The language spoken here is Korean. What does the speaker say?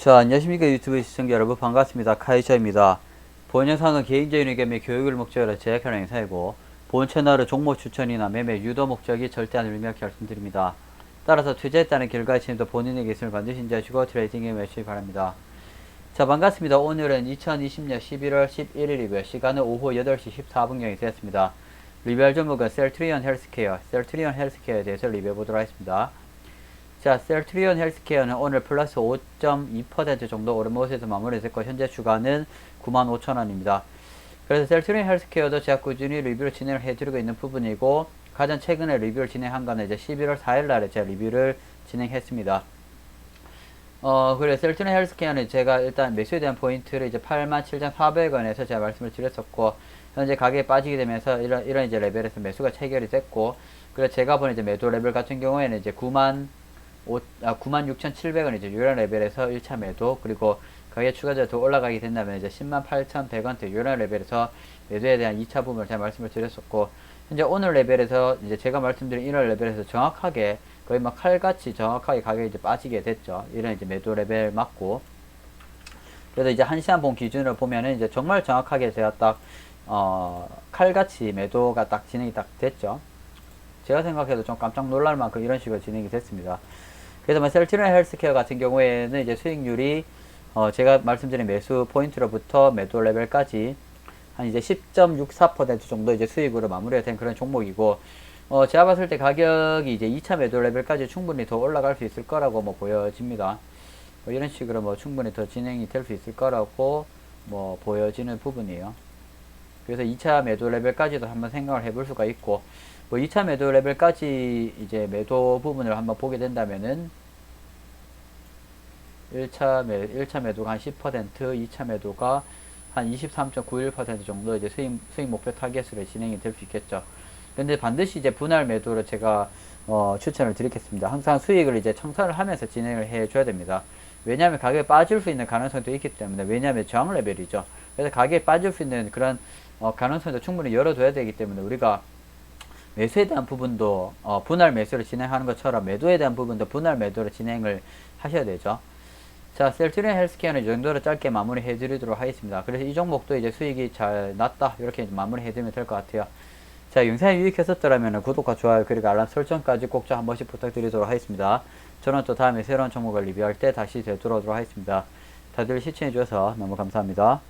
자, 안녕하십니까 유튜브 시청자 여러분 반갑습니다. 카이샤입니다. 본 영상은 개인적인 의견 및 교육을 목적으로 제작하는 영상이고 본 채널은 종목 추천이나 매매 유도 목적이 절대 아님을 명확히 말씀드립니다. 따라서 따른 결과에 침도 본인의 기술을 반드시 인지하시고 트레이딩에 매시기 바랍니다. 자 반갑습니다. 오늘은 2020년 11월 11일이고요. 시간은 오후 8시 14분경이 되었습니다. 리뷰할 종목은 셀트리온 헬스케어, 셀트리온 헬스케어에 대해서 리뷰해 보도록 하겠습니다. 자, 셀트리온 헬스케어는 오늘 플러스 5.2% 정도 오른 모습에서 마무리됐고 현재 주가는 95,000원입니다. 그래서 셀트리온 헬스케어도 제가 꾸준히 리뷰를 진행을 해드리고 있는 부분이고 가장 최근에 리뷰를 진행한 거는 이제 11월 4일 날에 제가 리뷰를 진행했습니다. 어, 그래 셀트리온 헬스케어는 제가 일단 매수에 대한 포인트를 이제 87,400원에서 제가 말씀을 드렸었고 현재 가격이 빠지게 되면서 이런 이런 이제 레벨에서 매수가 체결이 됐고 그래서 제가 본 이제 매도 레벨 같은 경우에는 이제 9만 5, 아, 96,700원 이제 이런 레벨에서 1차 매도 그리고 가격 추가적으로 더 올라가게 된다면 이제 10만 8,100원대 이런 레벨에서 매도에 대한 2차 부분을 제가 말씀을 드렸었고 현재 오늘 레벨에서 이제 제가 말씀드린 이런 레벨에서 정확하게 거의 막 칼같이 정확하게 가격이 이제 빠지게 됐죠. 이런 이제 매도 레벨 맞고 그래서 이제 한 시간 본 기준으로 보면은 이제 정말 정확하게 제가 딱 어, 칼같이 매도가 딱 진행이 딱 됐죠. 제가 생각해도 좀 깜짝 놀랄 만큼 이런 식으로 진행이 됐습니다. 그래서 뭐 셀트리온 헬스케어 같은 경우에는 이제 수익률이 어 제가 말씀드린 매수 포인트로부터 매도 레벨까지 한 이제 10.64% 정도 이제 수익으로 마무리가 된 그런 종목이고 어 제가 봤을 때 가격이 이제 2차 매도 레벨까지 충분히 더 올라갈 수 있을 거라고 뭐 보여집니다. 뭐 이런 식으로 뭐 충분히 더 진행이 될 수 있을 거라고 뭐 보여지는 부분이에요. 그래서 2차 매도 레벨까지도 한번 생각을 해볼 수가 있고 뭐 2차 매도 레벨까지 이제 매도 부분을 한번 보게 된다면은 1차 매 1차 매도가 한 10%, 2차 매도가 한 23.91% 정도 이제 수익 수익 목표 타겟으로 진행이 될 수 있겠죠. 근데 반드시 이제 분할 매도를 제가 어, 추천을 드리겠습니다. 항상 수익을 이제 청산을 하면서 진행을 해 줘야 됩니다. 왜냐하면 가격이 빠질 수 있는 가능성도 있기 때문에 왜냐하면 저항 레벨이죠. 그래서 가격이 빠질 수 있는 그런 어, 가능성도 충분히 열어둬야 되기 때문에 우리가 매수에 대한 부분도 어, 분할 매수를 진행하는 것처럼 매도에 대한 부분도 분할 매도를 진행을 하셔야 되죠. 자, 셀트리온 헬스케어는 이 정도로 짧게 마무리 해 드리도록 하겠습니다. 그래서 이 종목도 이제 수익이 잘 났다. 이렇게 마무리 해 드리면 될 것 같아요. 자, 영상이 유익했었더라면 구독과 좋아요 그리고 알람 설정까지 꼭 좀 한 번씩 부탁드리도록 하겠습니다. 저는 또 다음에 새로운 종목을 리뷰할 때 다시 되돌아오도록 하겠습니다. 다들 시청해주셔서 너무 감사합니다.